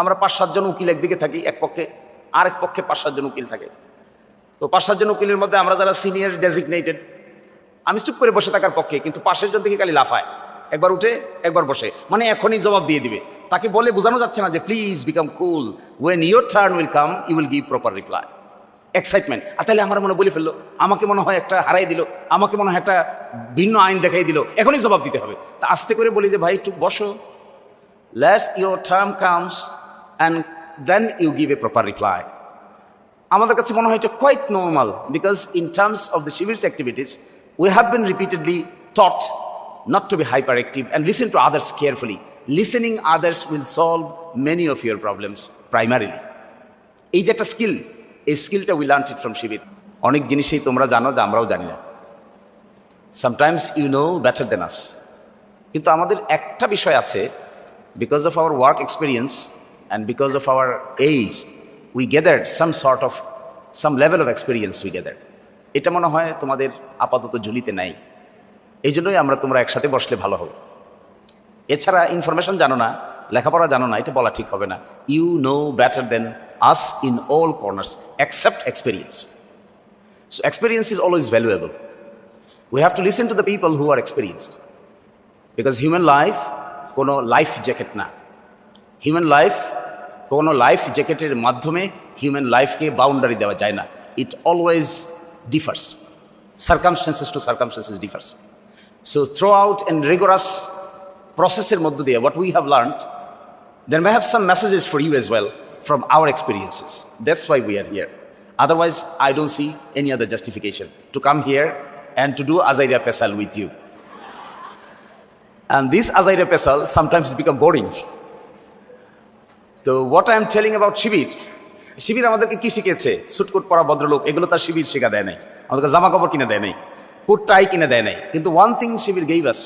আমরা পাঁচ সাতজন উকিল একদিকে থাকি, এক পক্ষে, আরেক পক্ষে পাঁচ সাতজন উকিল থাকে। তো পাঁচ সাতজন উকিলের মধ্যে আমরা যারা সিনিয়র ডেজিগনেটেড আমি চুপ করে বসে থাকার পক্ষে, কিন্তু পাশের জন থেকে খালি লাফায়। একবার উঠে, একবার বসে মানে এখনই জবাব দিয়ে দিবে। তাকে বলে বোঝানো যাচ্ছে না যে please become cool when your turn will come you will give proper reply excitement আর তাহলে আমার মনে বলে ফেলল, আমাকে মনে হয় একটা হারাই দিল, আমাকে মনে হয় একটা ভিন্ন আইন দেখাই দিল, এখনই জবাব দিতে হবে। তা আস্তে করে বলি যে, ভাই, একটু বসো। Let's your term comes and then you give a proper reply আমাদের কাছে মনে হয় এটা quite normal because in terms of the Shibir's activities we have been repeatedly taught not to be hyperactive and listen to others carefully. Listening others will solve many of your problems primarily. এই যে একটা skill এই স্কিলটা we learn it from Shibir অনেক জিনিসই তোমরা জানো যে আমরাও জানি না sometimes you know better than us কিন্তু আমাদের একটা বিষয় আছে because of our work experience and because of our age we gathered some sort of some level of experience we gathered এটা মনে হয় তোমাদের আপাতত ঝুলিতে নাই। এই জন্যই আমরা তোমরা একসাথে বসলে ভালো হবে। এছাড়া ইনফরমেশন জানো না, লেখাপড়া জানো না, এটা বলা ঠিক হবে না। You know better than us in all corners accept experience so experience is always valuable we have to listen to the people who are experienced because human life কোনো লাইফ জ্যাকেট না। হিউম্যান লাইফ কোনো life জ্যাকেটের মাধ্যমে human লাইফকে boundary দেওয়া যায় না it always differs circumstances to circumstances differs so throughout and rigorous প্রসেসের মধ্য দিয়ে what we have learned then we have some messages for you as well from our experiences. That's why we are here. Otherwise, I don't see any other justification to come here and to do Azaira Pesal with you. And this Azaira Pesal sometimes become boring. তো what I am telling about Shibir Shibir আমাদেরকে কী শিখেছে সুটকুট পরা ভদ্রলোক, এগুলো তার শিবির শেখা দেয় নাই। আমাদেরকে জামা কাপড় কিনে দেয় নাই কোট টাই কিনে দেয় নাই। কিন্তু ওয়ান থিং শিবির গেইভ আস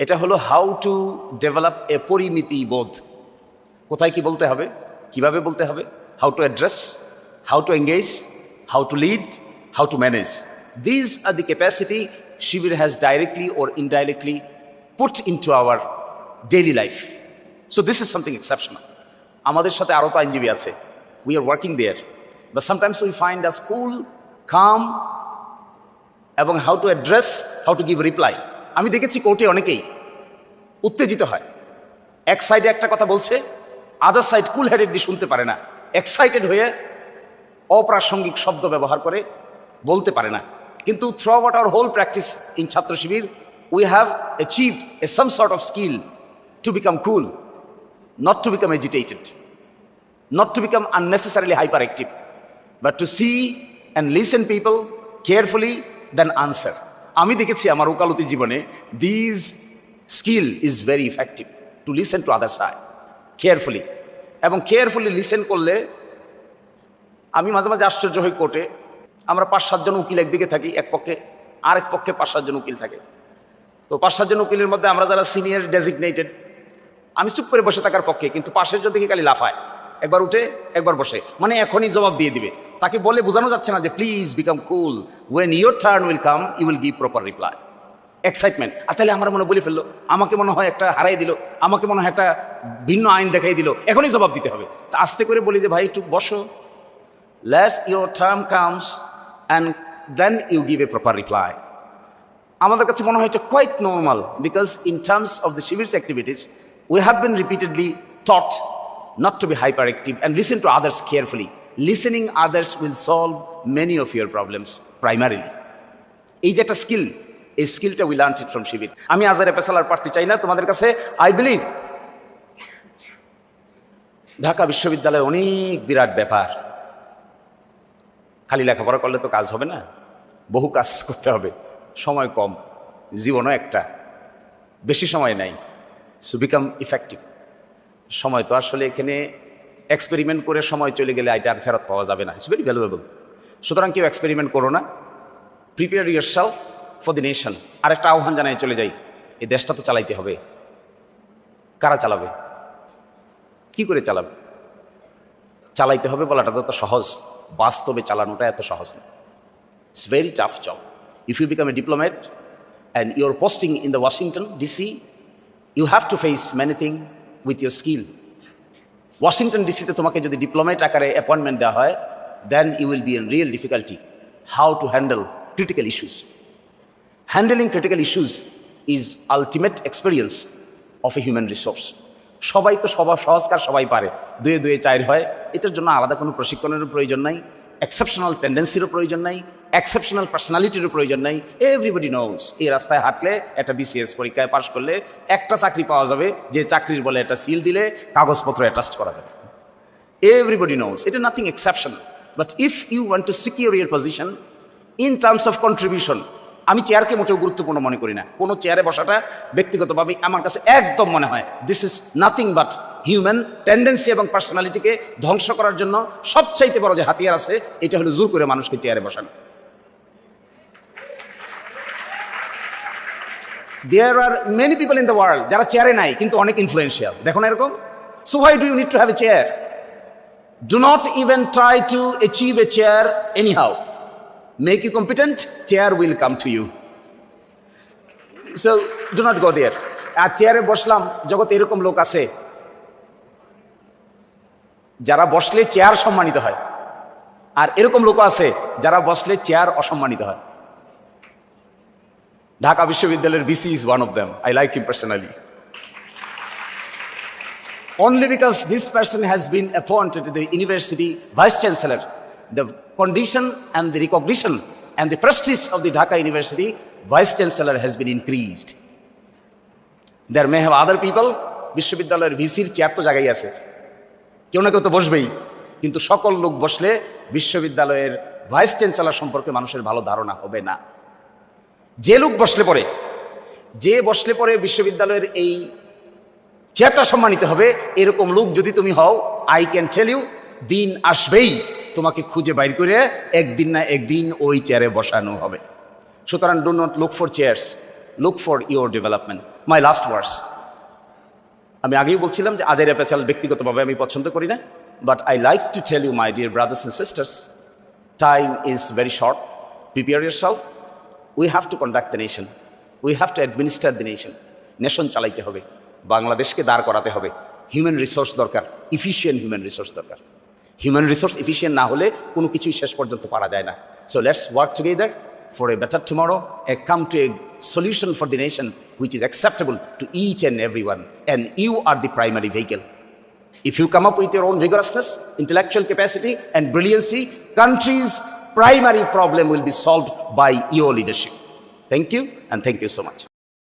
এটা হলো হাউ টু ডেভেলপ এ পরিমিতি বোধ। কোথায় কি বলতে হবে? কীভাবে বলতে হবে? How to address how to engage how to lead how to manage these are the capacity Shibir has directly or indirectly put in to our daily life so this is something exceptional আমাদের সাথে আরও তো আইনজীবী আছে। We are working there but sometimes we find a school come এবং how to address how to give reply আমি দেখেছি কোর্টে অনেকেই উত্তেজিত হয়। এক সাইডে একটা কথা বলছে আদার সাইড কুল হেডেড দিয়ে শুনতে পারে না। এক্সাইটেড হয়ে অপ্রাসঙ্গিক শব্দ ব্যবহার করে বলতে পারে না। কিন্তু throughout our whole practice in Chhatra Shibir we have achieve a some sort of skill to become cool not to become agitated not to become unnecessarily hyperactive, but to see and listen people carefully, then answer. আমি দেখেছি আমার ওকালতি জীবনে these skill is very effective to listen to other side carefully এবং carefully listen করলে আমি মাঝে মাঝে আশ্চর্য হই কোর্টে আমরা পাঁচ সাতজন উকিল একদিকে থাকি এক পক্ষে আরেক পক্ষে পাঁচ সাতজন উকিল থাকে তো পাঁচ সাতজন উকিলের মধ্যে আমরা যারা সিনিয়র ডেজিগনেটেড আমি চুপ করে বসে থাকার পক্ষে, কিন্তু পাশের যদি খালি লাফায়। একবার উঠে, একবার বসে। মানে এখনই জবাব দিয়ে দিবে। তাকে বলে বোঝানো যাচ্ছে না যে please become cool when your turn will come you will give proper reply excitement আর তাহলে আমার মনে বলে ফেলল। আমাকে মনে হয় একটা হারাই দিল। আমাকে মনে হয় একটা ভিন্ন আইন দেখাই দিল। এখনই জবাব দিতে হবে। তা আস্তে করে বলি যে, ভাই, একটু বসো। Let's your term comes and then you give a proper reply আমাদের কাছে মনে হয় এটা quite normal because in terms of the Shibir's activities we have been repeatedly taught not to be hyperactive and listen to others carefully. Listening others will solve many of your problems primarily. এই যে একটা skill এই স্কিলটা we learn it from Shibir আমি আজারে পেশালার প্রার্থী চাই না, তোমাদের কাছে আই বিলিভ ঢাকা বিশ্ববিদ্যালয় অনেক বিরাট ব্যাপার খালি লেখাপড়া করলে তো কাজ হবে না, বহু কাজ করতে হবে সময় কম, জীবনও একটা, বেশি সময় নাই সো বিকাম ইফেক্টিভ সময় তো আসলে এখানে এক্সপেরিমেন্ট করে সময় চলে গেলে এটা আর ফেরত পাওয়া যাবে না। ইটস ভেরি ভ্যালুয়েবল সুতরাং কেউ এক্সপেরিমেন্ট করো না। Prepare yourself for the nation আরেকটা আহ্বান জানাই চলে যাই। এই দেশটা তো চালাইতে হবে। কারা চালাবে? কি করে চালাবে? চালাইতে হবে বলাটা তো সহজ। বাস্তবে চালানোটা এত সহজ না। It's very tough job if you become a diplomat and your posting in the Washington DC you have to face many thing with your skill. Washington ডিসিতে তোমাকে যদি ডিপ্লোমেট আকারে অ্যাপয়েন্টমেন্ট দেওয়া হয় then you will be in real difficulty how to handle critical issues handling critical issues is ultimate experience of a human resource সবাই তো সবার সহজকার সবাই পারে। দুয়ে দুয়ে চার হয়। এটার জন্য আলাদা কোনো প্রশিক্ষণের প্রয়োজন নাই। এক্সেপশনাল টেন্ডেন্সিরও প্রয়োজন নাই। এক্সেপশনাল পার্সোনালিটিরও প্রয়োজন নাই। এভরিবডি নোজ এই রাস্তায় হাঁটলে একটা বিসিএস পরীক্ষায় পাশ করলে একটা চাকরি পাওয়া যাবে, যে চাকরির বলে একটা সিল দিলে কাগজপত্র অ্যাটাস্ট করা যাবে। এভরিবডি knows, এটা nothing nothing but if you want to secure your position, in terms of contribution, আমি চেয়ারকে মোটেও গুরুত্বপূর্ণ মনে করি না। কোনো চেয়ারে বসাটা ব্যক্তিগতভাবে আমার কাছে একদম মনে হয় this is nothing but human tendency এবং পার্সোনালিটিকে ধ্বংস করার জন্য সবচাইতে বড় যে হাতিয়ার আছে, এটা হলো জোর করে মানুষকে চেয়ারে বসানো। There are many people in the world যারা চেয়ারে নাই, কিন্তু অনেক ইনফ্লুয়েন্সিয়াল দেখো না এরকম? So why do you need to have a chair Do not even try to achieve a chair anyhow. Make you competent chair will come to you so do not go there. আর চেয়ারে বসলাম, জগতে এরকম লোক আছে। যারা বসলে chair সম্মানিত হয়। আর এরকম লোক আছে, যারা বসলে চেয়ার অসম্মানিত হয়। ঢাকা বিশ্ববিদ্যালয়ের VC is one of them I like him personally only because this person has been appointed the university vice chancellor the condition and the recognition and the prestige of the dhaka university vice chancellor has been increased there may have other people বিশ্ববিদ্যালয়ের ভিসির chair তো জায়গায় আছে কেউ না কেউ তো বসবেই কিন্তু সকল লোক বসলে বিশ্ববিদ্যালয়ের ভাইস চ্যান্সেলর সম্পর্কে মানুষের ভালো ধারণা হবে না যে লোক বসলে পরে, যে বসলে পরে বিশ্ববিদ্যালয়ের এই চেয়ারটা সম্মানিত হবে, এরকম লোক যদি তুমি হও আই ক্যান টেল ইউ দিন আসবেই তোমাকে খুঁজে বাইর করে একদিন না একদিন ওই চেয়ারে বসানো হবে। সুতরাং do not look for chairs look for your development my last words আমি আগেই বলছিলাম যে আজাইরা পেচাল ব্যক্তিগতভাবে আমি পছন্দ করি না but I like to tell you my dear brothers and sisters time is very short prepare yourself we have to conduct the nation we have to administer the nation nation চালাইতে হবে বাংলাদেশকে দাঁড় করাতে হবে হিউম্যান রিসোর্স দরকার efficient human resource দরকার human resource efficient না হলে কোনো কিছুই শেষ পর্যন্ত পারা যায় না so let's work together for a better tomorrow a come to a solution for the nation which is acceptable to each and everyone and you are the primary vehicle if you come up with your own vigorousness intellectual capacity and brilliancy country's primary problem will be solved by your leadership thank you and thank you so much